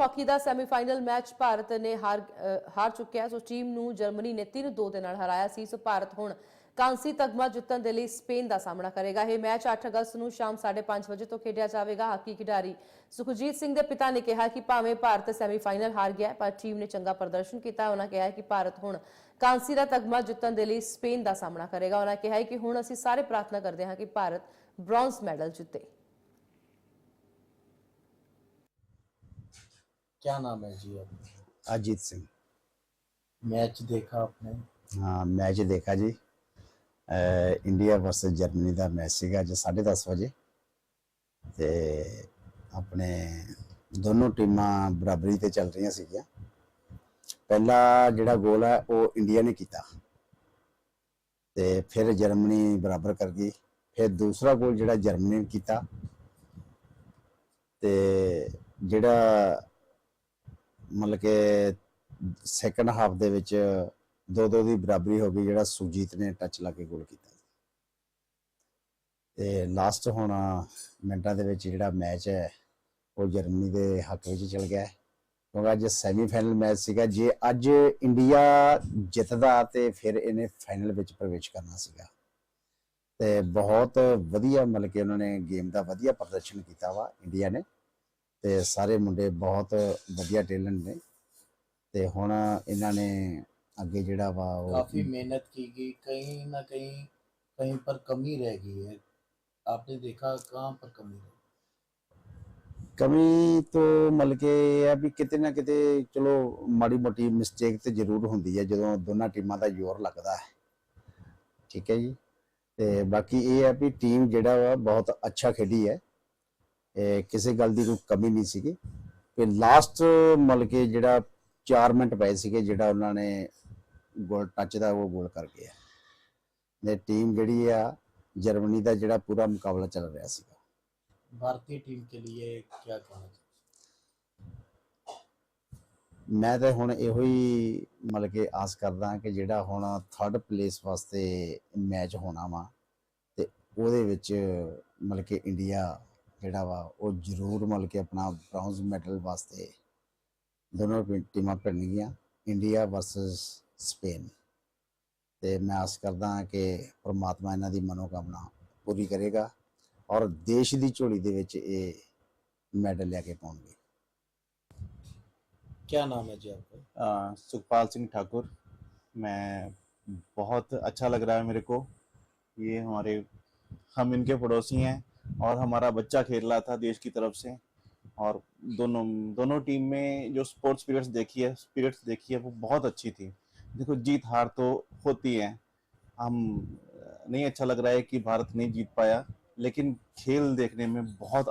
Hockey ਦਾ semifinal match Bharat ਨੇ ਹਾਰ ਹਾਰ ਚੁੱਕਿਆ ਸੋ ਟੀਮ ਨੂੰ ਜਰਮਨੀ ਨੇ 3-2 ਦੇ ਨਾਲ ਹਰਾਇਆ ਸੀ। ਸੋ ਭਾਰਤ ਹੁਣ ਕਾਂਸੀ ਤਗਮਾ ਜਿੱਤਣ ਦੇ ਲਈ ਸਪੇਨ ਦਾ ਸਾਹਮਣਾ ਕਰੇਗਾ। ਇਹ ਮੈਚ 8 ਅਗਸਤ ਨੂੰ ਸ਼ਾਮ 5:30 ਵਜੇ ਤੋਂ ਖੇਡਿਆ ਜਾਵੇਗਾ। ਹਾਕੀ ਖਿਡਾਰੀ ਸੁਖਜੀਤ ਸਿੰਘ ਦੇ ਪਿਤਾ ਨੇ ਕਿਹਾ ਕਿ ਭਾਵੇਂ ਭਾਰਤ ਸੈਮੀਫਾਈਨਲ ਹਾਰ ਗਿਆ ਪਰ ਟੀਮ ਨੇ ਚੰਗਾ ਪ੍ਰਦਰਸ਼ਨ ਕੀਤਾ ਹੈ। ਉਹਨਾਂ ਕਿਹਾ ਕਿ ਭਾਰਤ ਹੁਣ ਕਾਂਸੀ ਦਾ ਤਗਮਾ ਜਿੱਤਣ ਦੇ ਲਈ ਸਪੇਨ ਦਾ ਸਾਹਮਣਾ ਕਰੇਗਾ। ਉਹਨਾਂ ਕਿਹਾ ਕਿ ਹੁਣ ਅਸੀਂ ਸਾਰੇ ਪ੍ਰਾਰਥਨਾ ਕਰਦੇ ਹਾਂ ਕਿ ਭਾਰਤ ਬ੍ਰੌਂਜ਼ ਮੈਡਲ ਜਿੱਤੇ। क्या नाम है जी अब अजीत सिंह मैच देखा आपने ਹਾਂ ਮੈਚ ਦੇਖਾ ਜੀ ਅਹ ਇੰਡੀਆ ਵਰਸਸ ਜਰਮਨੀ ਦਾ ਮੈਚ ਸੀਗਾ ਅੱਜ 10:30 ਵਜੇ ਤੇ ਆਪਣੇ ਦੋਨੋਂ ਟੀਮਾਂ ਬਰਾਬਰੀ ਤੇ ਚੱਲ ਰਹੀਆਂ ਸੀਗੀਆਂ ਪਹਿਲਾ ਜਿਹੜਾ ਗੋਲ ਹੈ ਉਹ ਇੰਡੀਆ ਨੇ ਕੀਤਾ ਤੇ ਫਿਰ ਜਰਮਨੀ ਬਰਾਬਰ ਕਰ ਗਈ ਫਿਰ ਦੂਸਰਾ ਗੋਲ ਜਿਹੜਾ ਜਰਮਨੀ ਨੇ ਕੀਤਾ ਤੇ ਜਿਹੜਾ ਮਤਲਬ ਕਿ ਸੈਕੰਡ ਹਾਫ ਦੇ ਵਿੱਚ ਦੋ ਦੋ ਦੀ ਬਰਾਬਰੀ ਹੋ ਗਈ, ਜਿਹੜਾ ਸੁਜੀਤ ਨੇ ਟੱਚ ਲਾ ਕੇ ਗੋਲ ਕੀਤਾ ਤੇ ਲਾਸਟ ਹੁਣ ਮਿੰਟਾਂ ਦੇ ਵਿੱਚ ਜਿਹੜਾ ਮੈਚ ਹੈ, ਉਹ ਜਰਮਨੀ ਦੇ ਹੱਕ ਵਿੱਚ ਚਲ ਗਿਆ ਕਿਉਂਕਿ ਅੱਜ ਸੈਮੀਫਾਈਨਲ ਮੈਚ ਸੀਗਾ। ਜੇ ਅੱਜ ਇੰਡੀਆ ਜਿੱਤਦਾ ਤੇ ਫਿਰ ਇਹਨੇ ਫਾਈਨਲ ਵਿੱਚ ਪ੍ਰਵੇਸ਼ ਕਰਨਾ ਸੀਗਾ। ਤੇ ਬਹੁਤ ਵਧੀਆ ਮਤਲਬ ਕਿ ਉਹਨਾਂ ਨੇ ਗੇਮ ਦਾ ਵਧੀਆ ਪ੍ਰਦਰਸ਼ਨ ਕੀਤਾ ਵਾ ਇੰਡੀਆ ਨੇ। ਤੇ ਸਾਰੇ ਮੁੰਡੇ ਬਹੁਤ ਵਧੀਆ ਟੈਲੈਂਟ ਨੇ ਤੇ ਹੁਣ ਇਹਨਾਂ ਨੇ ਅੱਗੇ ਜਿਹੜਾ ਵਾ ਉਹ काफी मेहनत की गई कहीं ना कहीं कहीं पर कमी रह गई है आपने देखा कहाँ पर कमी रह ਕਮੀ ਤੋਂ ਮਤਲਬ ਕਿ ਇਹ ਆ ਵੀ ਕਿਤੇ ਨਾ ਕਿਤੇ ਚਲੋ ਮਾੜੀ ਮੋਟੀ ਮਿਸਟੇਕ ਤੇ ਜ਼ਰੂਰ ਹੁੰਦੀ ਹੈ ਜਦੋਂ ਦੋਨਾਂ ਟੀਮਾਂ ਦਾ ਜ਼ੋਰ ਲੱਗਦਾ ਹੈ ਠੀਕ ਹੈ ਜੀ ਤੇ ਬਾਕੀ ਇਹ ਹੈ ਵੀ ਟੀਮ ਜਿਹੜਾ ਵਾ ਬਹੁਤ ਅੱਛਾ ਖੇਡੀ ਹੈ ਇਹ ਕਿਸੇ ਗੱਲ ਦੀ ਕੋਈ ਕਮੀ ਨਹੀਂ ਸੀਗੀ। ਤੇ ਲਾਸਟ ਮਤਲਬ ਕਿ ਜਿਹੜਾ 4 ਮਿੰਟ ਪਏ ਸੀਗੇ ਜਿਹੜਾ ਉਹਨਾਂ ਨੇ ਗੋਲ ਟੱਚ ਦਾ ਉਹ ਗੋਲ ਕਰ ਗਿਆ ਤੇ ਟੀਮ ਜਿਹੜੀ ਆ ਜਰਮਨੀ ਦਾ ਜਿਹੜਾ ਪੂਰਾ ਮੁਕਾਬਲਾ ਚੱਲ ਰਿਹਾ ਸੀਗਾ। ਭਾਰਤੀ ਟੀਮ ਕੇ ਲਈ ਕੀ ਕਹਿਣਾ ਮੈਂ ਤਾਂ ਹੁਣ ਇਹੋ ਹੀ ਮਤਲਬ ਕਿ ਆਸ ਕਰਦਾ ਕਿ ਜਿਹੜਾ ਹੁਣ ਥਰਡ ਪਲੇਸ ਵਾਸਤੇ ਮੈਚ ਹੋਣਾ ਵਾ ਤੇ ਉਹਦੇ ਵਿੱਚ ਮਤਲਬ ਕਿ ਇੰਡੀਆ ਜਿਹੜਾ ਵਾ ਉਹ ਜ਼ਰੂਰ ਮਤਲਬ ਕਿ ਆਪਣਾ ਬ੍ਰਾਊਨਜ਼ ਮੈਡਲ ਵਾਸਤੇ ਦੋਨੋਂ ਟੀ- ਟੀਮਾਂ ਭਿੜਨਗੀਆਂ ਇੰਡੀਆ ਵਰਸਸ ਸਪੇਨ ਤੇ ਮੈਂ ਆਸ ਕਰਦਾ ਹਾਂ ਕਿ ਪ੍ਰਮਾਤਮਾ ਇਹਨਾਂ ਦੀ ਮਨੋਕਾਮਨਾ ਪੂਰੀ ਕਰੇਗਾ ਔਰ ਦੇਸ਼ ਦੀ ਝੋਲੀ ਦੇ ਵਿੱਚ ਇਹ ਮੈਡਲ ਲੈ ਕੇ ਪਾਉਣਗੇ क्या नाम है जी आपका अ, सुखपाल सिंह ठाकुर मैं बहुत अच्छा लग रहा है मेरे को ये हमारे हम इनके पड़ोसी हैं और हमारा बच्चा खेल रहा था देश की तरफ़ से। और दोनों दोनों टीम में जो स्पोर्ट्स पीरियड्स देखी है पीरियड्स देखी है, वो बहुत अच्छी थी। देखो, जीत, हार तो होती है। हम, नहीं अच्छा लग रहा है कि भारत नहीं जीत पाया, लेकिन खेल देखने में बहुत